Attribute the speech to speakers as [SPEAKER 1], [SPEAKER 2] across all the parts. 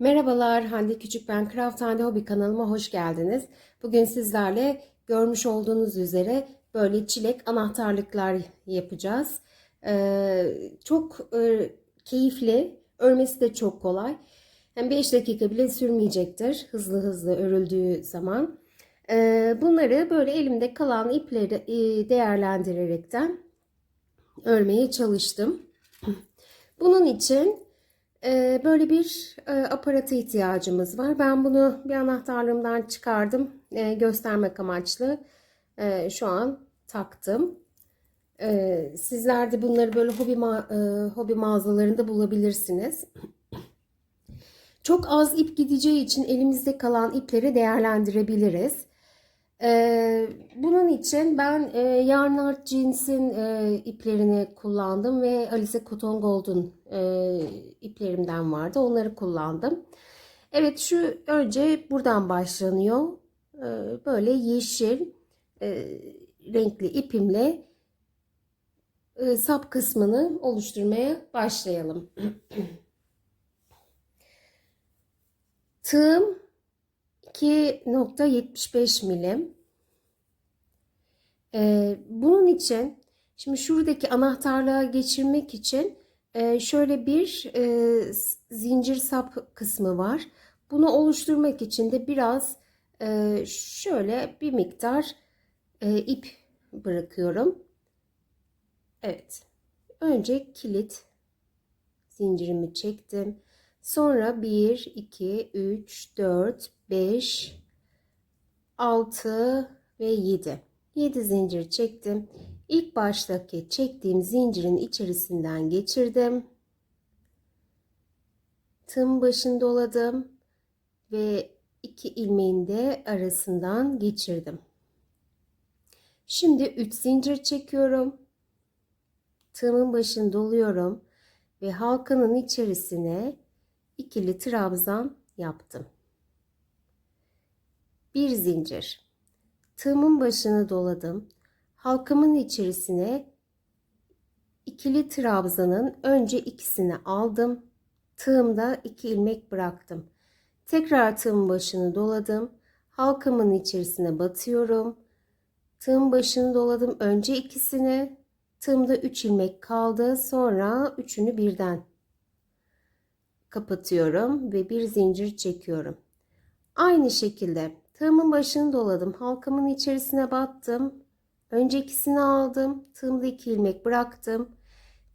[SPEAKER 1] Merhabalar, Hande Küçük ben Craft Hande Hobi kanalıma hoş geldiniz. Bugün sizlerle görmüş olduğunuz üzere böyle çilek anahtarlıklar yapacağız. Ee, çok e, keyifli, örmesi de çok kolay. Hem 5 dakika bile sürmeyecektir hızlı hızlı örüldüğü zaman. Ee, bunları böyle elimde kalan ipleri e, değerlendirerekten örmeye çalıştım. Bunun için ee, böyle bir e, aparata ihtiyacımız var. Ben bunu bir anahtarlığımdan çıkardım. e, göstermek amaçlı. E, şu an taktım. E, sizler de bunları böyle hobi, ma- e, hobi mağazalarında bulabilirsiniz. Çok az ip gideceği için elimizde kalan ipleri değerlendirebiliriz. Ee, bunun için ben e, Yarnart Jeans'in e, iplerini kullandım ve Alice Cotton Gold'un e, iplerimden vardı. Onları kullandım. Evet şu önce buradan başlanıyor. Ee, böyle yeşil e, renkli ipimle e, sap kısmını oluşturmaya başlayalım. Tığım 2.75 milim. Ee, bunun için şimdi şuradaki anahtarlığa geçirmek için e, şöyle bir e, zincir sap kısmı var. Bunu oluşturmak için de biraz e, şöyle bir miktar e, ip bırakıyorum. Evet. Önce kilit zincirimi çektim. Sonra 1, 2, 3, 4, 5, 6 ve 7. 7 zincir çektim. İlk baştaki çektiğim zincirin içerisinden geçirdim. Tığım başını doladım ve iki ilmeğin de arasından geçirdim. Şimdi 3 zincir çekiyorum. Tığımın başını doluyorum ve halkanın içerisine ikili trabzan yaptım. Bir zincir. Tığımın başını doladım. Halkamın içerisine ikili trabzanın önce ikisini aldım. Tığımda iki ilmek bıraktım. Tekrar tığımın başını doladım. Halkamın içerisine batıyorum. Tığım başını doladım. Önce ikisini. Tığımda 3 ilmek kaldı. Sonra üçünü birden kapatıyorum ve bir zincir çekiyorum. Aynı şekilde tığımın başını doladım. Halkamın içerisine battım. Önce ikisini aldım. Tığımda iki ilmek bıraktım.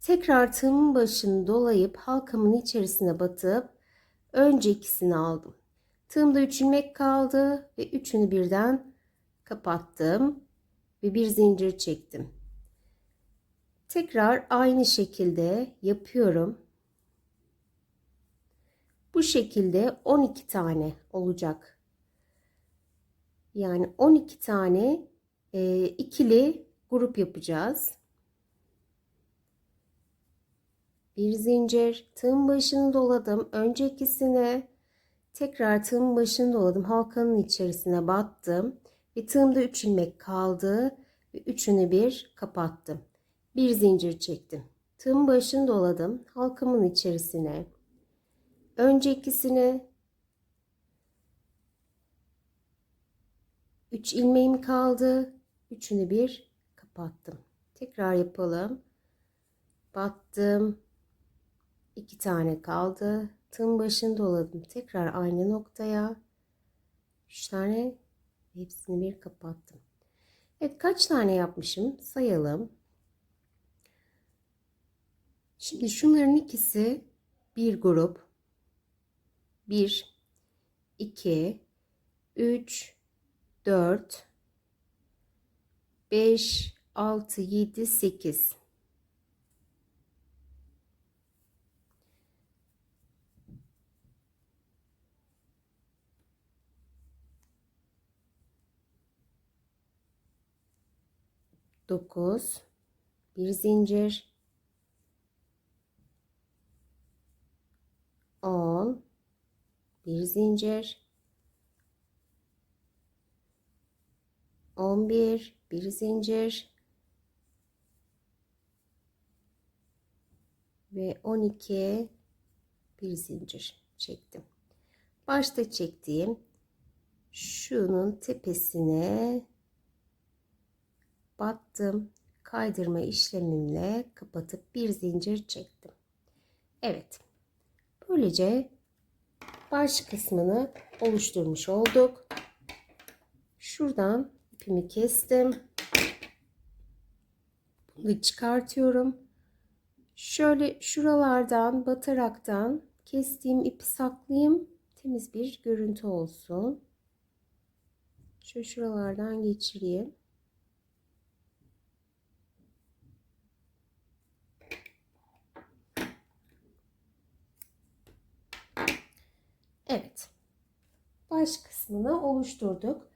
[SPEAKER 1] Tekrar tığımın başını dolayıp halkamın içerisine batıp önce ikisini aldım. Tığımda üç ilmek kaldı ve üçünü birden kapattım ve bir zincir çektim. Tekrar aynı şekilde yapıyorum. Bu şekilde 12 tane olacak. Yani 12 tane e, ikili grup yapacağız. Bir zincir, tığın başını doladım. Önce ikisine tekrar tığın başını doladım. Halkanın içerisine battım. Ve tığımda 3 ilmek kaldı. Ve üçünü bir kapattım. Bir zincir çektim. Tığın başını doladım. Halkamın içerisine Önce ikisini 3 ilmeğim kaldı. Üçünü bir kapattım. Tekrar yapalım. Battım. 2 tane kaldı. Tığın başını doladım. Tekrar aynı noktaya. 3 tane hepsini bir kapattım. Evet kaç tane yapmışım sayalım. Şimdi şunların ikisi bir grup. 1 2 3 4 5 6 7 8 9 bir zincir. 10 bir zincir 11 bir zincir ve 12 bir zincir çektim. başta çektiğim şunun tepesine battım. Kaydırma işlemimle kapatıp bir zincir çektim. Evet. Böylece baş kısmını oluşturmuş olduk. Şuradan ipimi kestim. Bunu çıkartıyorum. Şöyle şuralardan bataraktan kestiğim ipi saklayayım. Temiz bir görüntü olsun. Şöyle şuralardan geçireyim. Evet. Baş kısmını oluşturduk.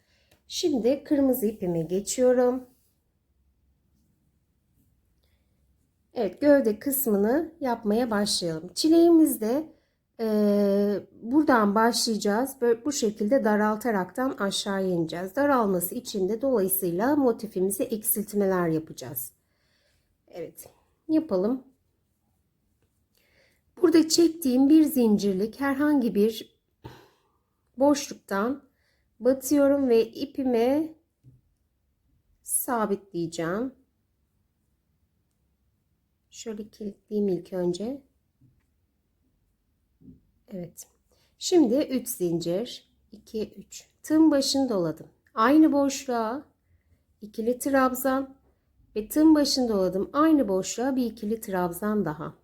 [SPEAKER 1] Şimdi kırmızı ipime geçiyorum. Evet gövde kısmını yapmaya başlayalım. Çileğimizde e, buradan başlayacağız. Böyle bu şekilde daraltaraktan aşağıya ineceğiz. Daralması için de dolayısıyla motifimizi eksiltmeler yapacağız. Evet yapalım. Burada çektiğim bir zincirlik herhangi bir boşluktan batıyorum ve ipime sabitleyeceğim. Şöyle kilitleyeyim ilk önce. Evet. Şimdi 3 zincir. 2, 3. Tığım başını doladım. Aynı boşluğa ikili trabzan ve tığım başını doladım. Aynı boşluğa bir ikili trabzan daha.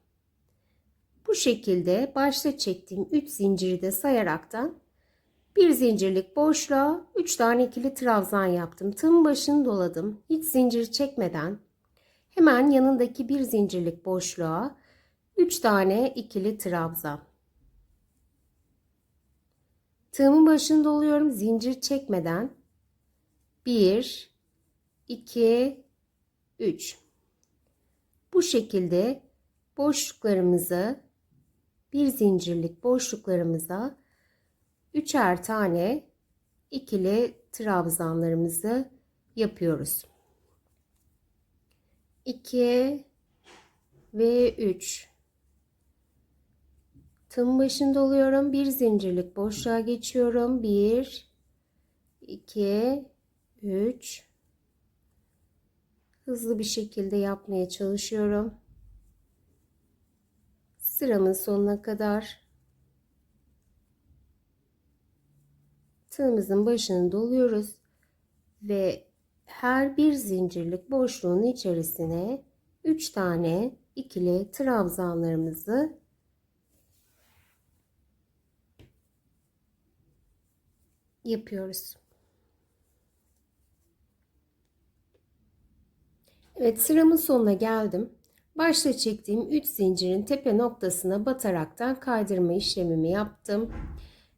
[SPEAKER 1] Bu şekilde başta çektiğim 3 zinciri de sayaraktan bir zincirlik boşluğa 3 tane ikili trabzan yaptım. Tığım başını doladım. Hiç zincir çekmeden hemen yanındaki bir zincirlik boşluğa 3 tane ikili trabzan. Tığımın başını doluyorum zincir çekmeden. 1 2 3 Bu şekilde boşluklarımızı bir zincirlik boşluklarımıza üçer tane ikili trabzanlarımızı yapıyoruz. 2 ve 3 tığım başında oluyorum. Bir zincirlik boşluğa geçiyorum. 1 2 3 hızlı bir şekilde yapmaya çalışıyorum. Sıramın sonuna kadar tığımızın başını doluyoruz ve her bir zincirlik boşluğun içerisine 3 tane ikili trabzanlarımızı yapıyoruz. Evet sıramın sonuna geldim. Başta çektiğim 3 zincirin tepe noktasına bataraktan kaydırma işlemimi yaptım.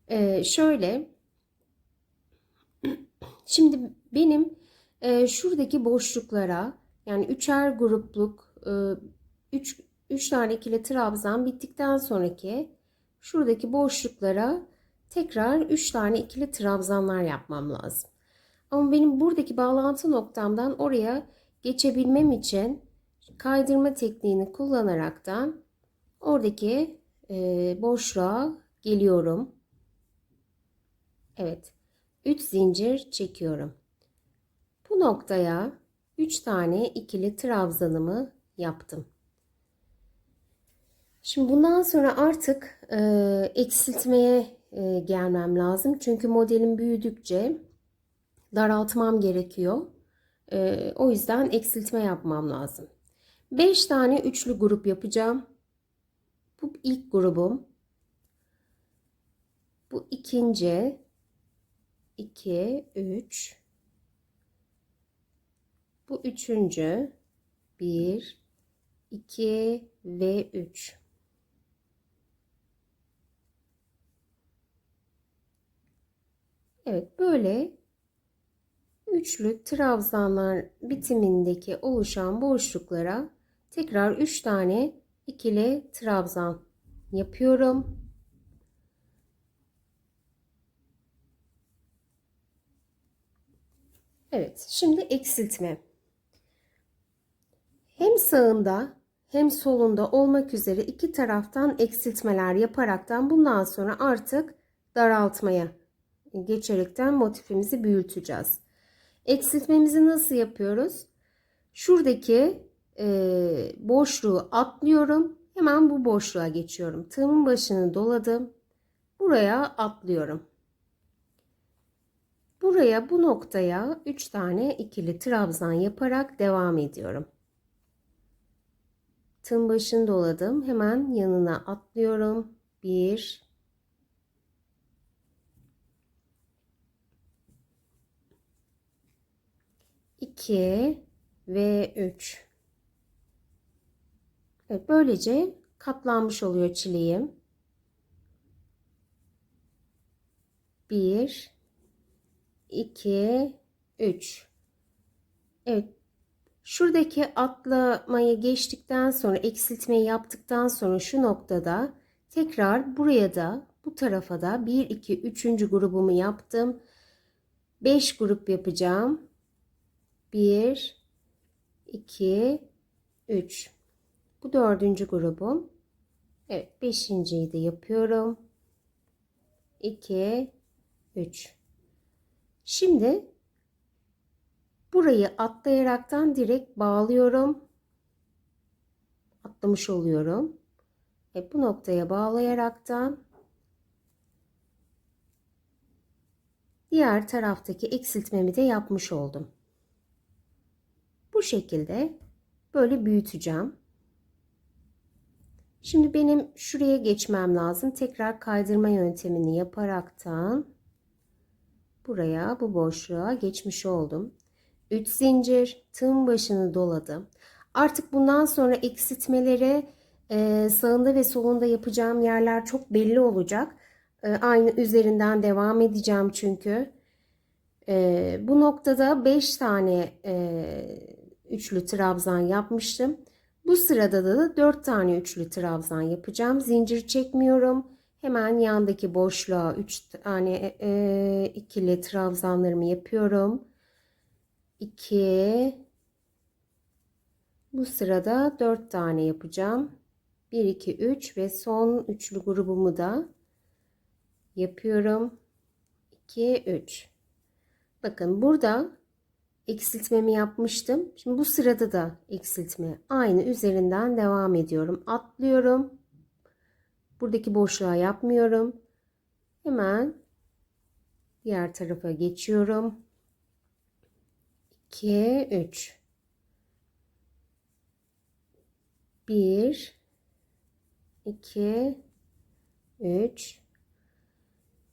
[SPEAKER 1] Ee, şöyle şimdi benim e, şuradaki boşluklara yani üçer grupluk 3 e, 3 tane ikili trabzan bittikten sonraki şuradaki boşluklara tekrar 3 tane ikili trabzanlar yapmam lazım. Ama benim buradaki bağlantı noktamdan oraya geçebilmem için kaydırma tekniğini kullanaraktan oradaki e, boşluğa geliyorum. Evet. 3 zincir çekiyorum. Bu noktaya 3 tane ikili trabzanımı yaptım. Şimdi bundan sonra artık e, eksiltmeye e, gelmem lazım. Çünkü modelim büyüdükçe daraltmam gerekiyor. E, o yüzden eksiltme yapmam lazım. 5 tane üçlü grup yapacağım. Bu ilk grubum. Bu ikinci. 2, 3. Bu üçüncü. 1, 2 ve 3. Evet böyle üçlü trabzanlar bitimindeki oluşan boşluklara tekrar 3 tane ikili trabzan yapıyorum. Evet, şimdi eksiltme. Hem sağında hem solunda olmak üzere iki taraftan eksiltmeler yaparaktan bundan sonra artık daraltmaya geçerekten motifimizi büyüteceğiz. Eksiltmemizi nasıl yapıyoruz? Şuradaki e, boşluğu atlıyorum. Hemen bu boşluğa geçiyorum. Tığımın başını doladım. Buraya atlıyorum. Buraya bu noktaya 3 tane ikili trabzan yaparak devam ediyorum. Tığın başını doladım. Hemen yanına atlıyorum. 1 2 ve 3. Evet, böylece katlanmış oluyor çileğim. 1 2 3 Evet. Şuradaki atlamayı geçtikten sonra eksiltmeyi yaptıktan sonra şu noktada tekrar buraya da bu tarafa da 1 2 3. grubumu yaptım. 5 grup yapacağım. 1 2 3 Bu dördüncü grubum. Evet, beşinciyi de yapıyorum. 2 3 Şimdi burayı atlayaraktan direkt bağlıyorum. Atlamış oluyorum. Ve bu noktaya bağlayaraktan diğer taraftaki eksiltmemi de yapmış oldum. Bu şekilde böyle büyüteceğim. Şimdi benim şuraya geçmem lazım. Tekrar kaydırma yöntemini yaparaktan buraya bu boşluğa geçmiş oldum. 3 zincir tığım başını doladım. Artık bundan sonra eksiltmeleri e, sağında ve solunda yapacağım yerler çok belli olacak. E, aynı üzerinden devam edeceğim çünkü. E, bu noktada 5 tane e, üçlü trabzan yapmıştım. Bu sırada da 4 tane üçlü trabzan yapacağım. Zincir çekmiyorum. Hemen yandaki boşluğa 3 tane e, ikili trabzanlarımı yapıyorum. 2 Bu sırada 4 tane yapacağım. 1 2 3 ve son üçlü grubumu da yapıyorum. 2 3 Bakın burada eksiltmemi yapmıştım. Şimdi bu sırada da eksiltme aynı üzerinden devam ediyorum. Atlıyorum. Buradaki boşluğa yapmıyorum. Hemen diğer tarafa geçiyorum. 2 3 1 2 3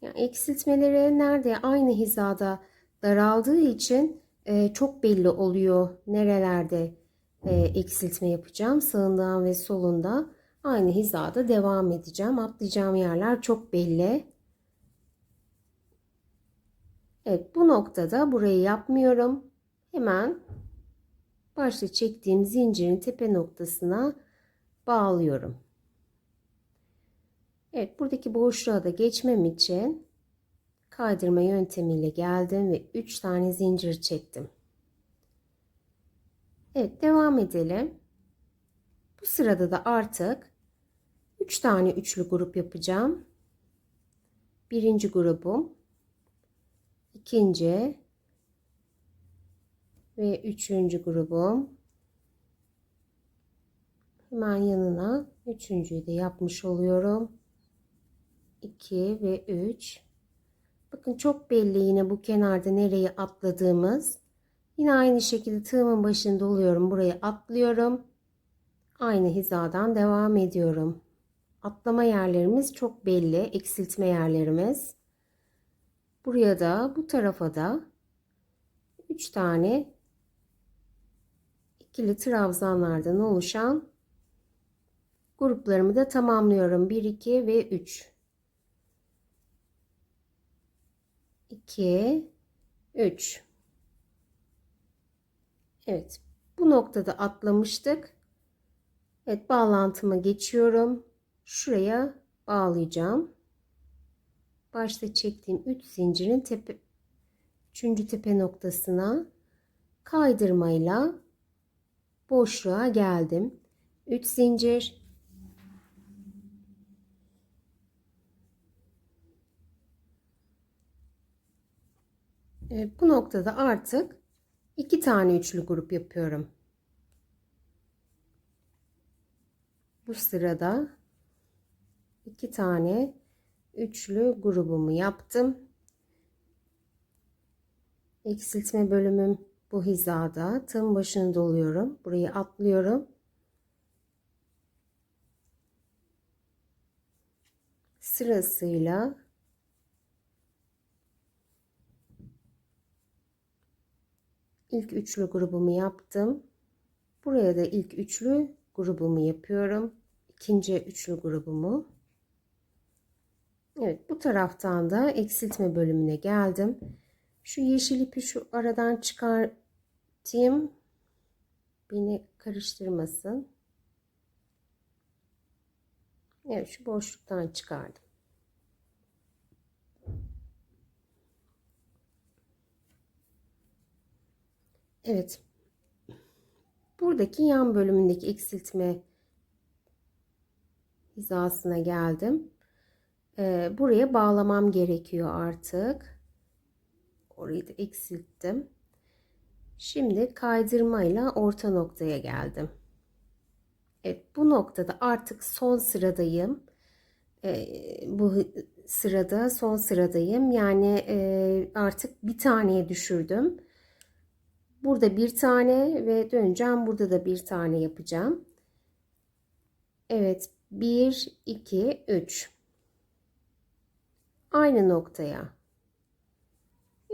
[SPEAKER 1] yani eksiltmeleri nerede aynı hizada daraldığı için e, çok belli oluyor nerelerde e, eksiltme yapacağım. Sağından ve solunda aynı hizada devam edeceğim. Atlayacağım yerler çok belli. Evet bu noktada burayı yapmıyorum. Hemen başta çektiğim zincirin tepe noktasına bağlıyorum. Evet buradaki boşluğa da geçmem için kaydırma yöntemiyle geldim ve 3 tane zincir çektim. Evet devam edelim. Bu sırada da artık 3 tane üçlü grup yapacağım. Birinci grubum, ikinci ve üçüncü grubum. Hemen yanına üçüncüyü de yapmış oluyorum. 2 ve 3 Bakın çok belli yine bu kenarda nereye atladığımız. Yine aynı şekilde tığımın başında oluyorum. Burayı atlıyorum. Aynı hizadan devam ediyorum. Atlama yerlerimiz çok belli. Eksiltme yerlerimiz. Buraya da bu tarafa da 3 tane ikili trabzanlardan oluşan gruplarımı da tamamlıyorum. 1, 2 ve 3. 2 3 Evet bu noktada atlamıştık Evet bağlantıma geçiyorum şuraya bağlayacağım başta çektiğim 3 zincirin tepe 3. tepe noktasına kaydırmayla boşluğa geldim 3 zincir Evet, bu noktada artık iki tane üçlü grup yapıyorum. Bu sırada iki tane üçlü grubumu yaptım. Eksiltme bölümüm bu hizada. Tığın başını doluyorum. Burayı atlıyorum. Sırasıyla ilk üçlü grubumu yaptım. Buraya da ilk üçlü grubumu yapıyorum. İkinci üçlü grubumu. Evet bu taraftan da eksiltme bölümüne geldim. Şu yeşil ipi şu aradan çıkartayım. Beni karıştırmasın. Evet şu boşluktan çıkardım. Evet. Buradaki yan bölümündeki eksiltme hizasına geldim. Ee, buraya bağlamam gerekiyor artık. Orayı da eksilttim. Şimdi kaydırmayla orta noktaya geldim. Evet bu noktada artık son sıradayım. Ee, bu sırada son sıradayım. Yani e, artık bir taneye düşürdüm. Burada bir tane ve döneceğim. Burada da bir tane yapacağım. Evet 1, 2, 3. Aynı noktaya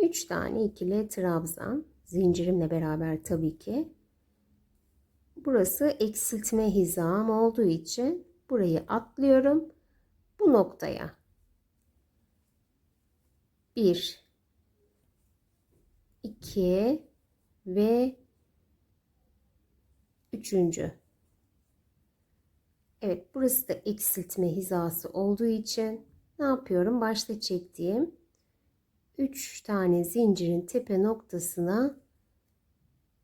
[SPEAKER 1] 3 tane ikili trabzan zincirimle beraber tabii ki. Burası eksiltme hizam olduğu için burayı atlıyorum. Bu noktaya 1 2 ve üçüncü. Evet burası da eksiltme hizası olduğu için ne yapıyorum? Başta çektiğim 3 tane zincirin tepe noktasına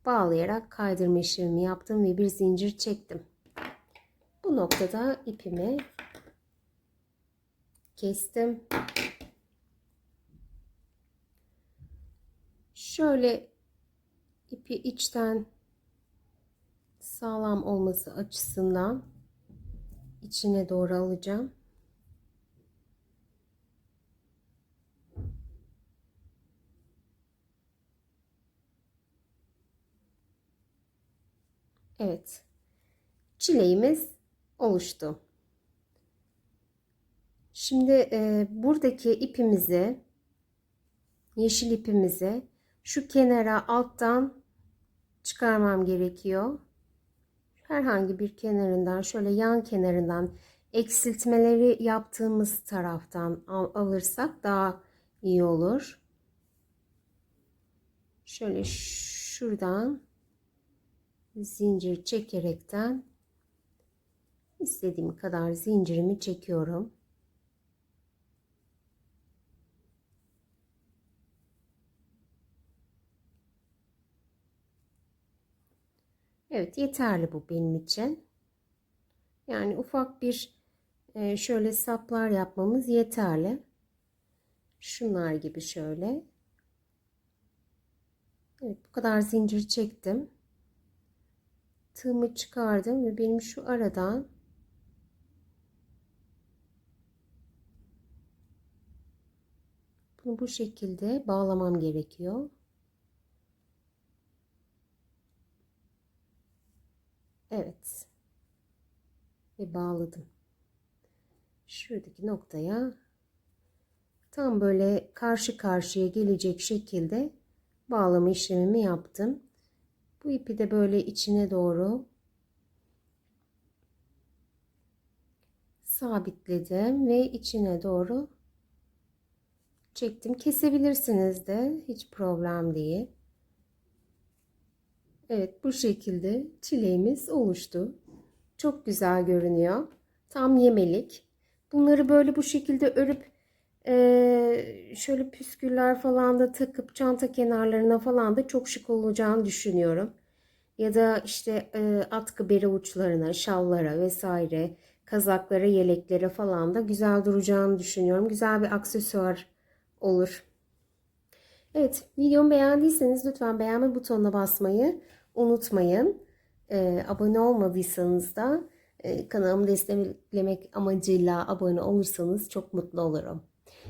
[SPEAKER 1] bağlayarak kaydırma işlemi yaptım ve bir zincir çektim. Bu noktada ipimi kestim. Şöyle ipi içten sağlam olması açısından içine doğru alacağım. Evet. Çileğimiz oluştu. Şimdi e, buradaki ipimizi yeşil ipimizi şu kenara alttan çıkarmam gerekiyor. Herhangi bir kenarından şöyle yan kenarından eksiltmeleri yaptığımız taraftan al alırsak daha iyi olur. Şöyle şuradan zincir çekerekten istediğim kadar zincirimi çekiyorum. Evet yeterli bu benim için. Yani ufak bir e, şöyle saplar yapmamız yeterli. Şunlar gibi şöyle. Evet bu kadar zincir çektim. Tığımı çıkardım ve benim şu aradan bunu bu şekilde bağlamam gerekiyor. Evet. Ve bağladım. Şuradaki noktaya tam böyle karşı karşıya gelecek şekilde bağlama işlemimi yaptım. Bu ipi de böyle içine doğru sabitledim ve içine doğru çektim. Kesebilirsiniz de hiç problem değil. Evet bu şekilde çileğimiz oluştu. Çok güzel görünüyor. Tam yemelik. Bunları böyle bu şekilde örüp e, şöyle püsküller falan da takıp çanta kenarlarına falan da çok şık olacağını düşünüyorum. Ya da işte e, atkı bere uçlarına, şallara vesaire, kazaklara, yeleklere falan da güzel duracağını düşünüyorum. Güzel bir aksesuar olur. Evet, videomu beğendiyseniz lütfen beğenme butonuna basmayı unutmayın. Ee, abone olmadıysanız da e, kanalımı desteklemek amacıyla abone olursanız çok mutlu olurum.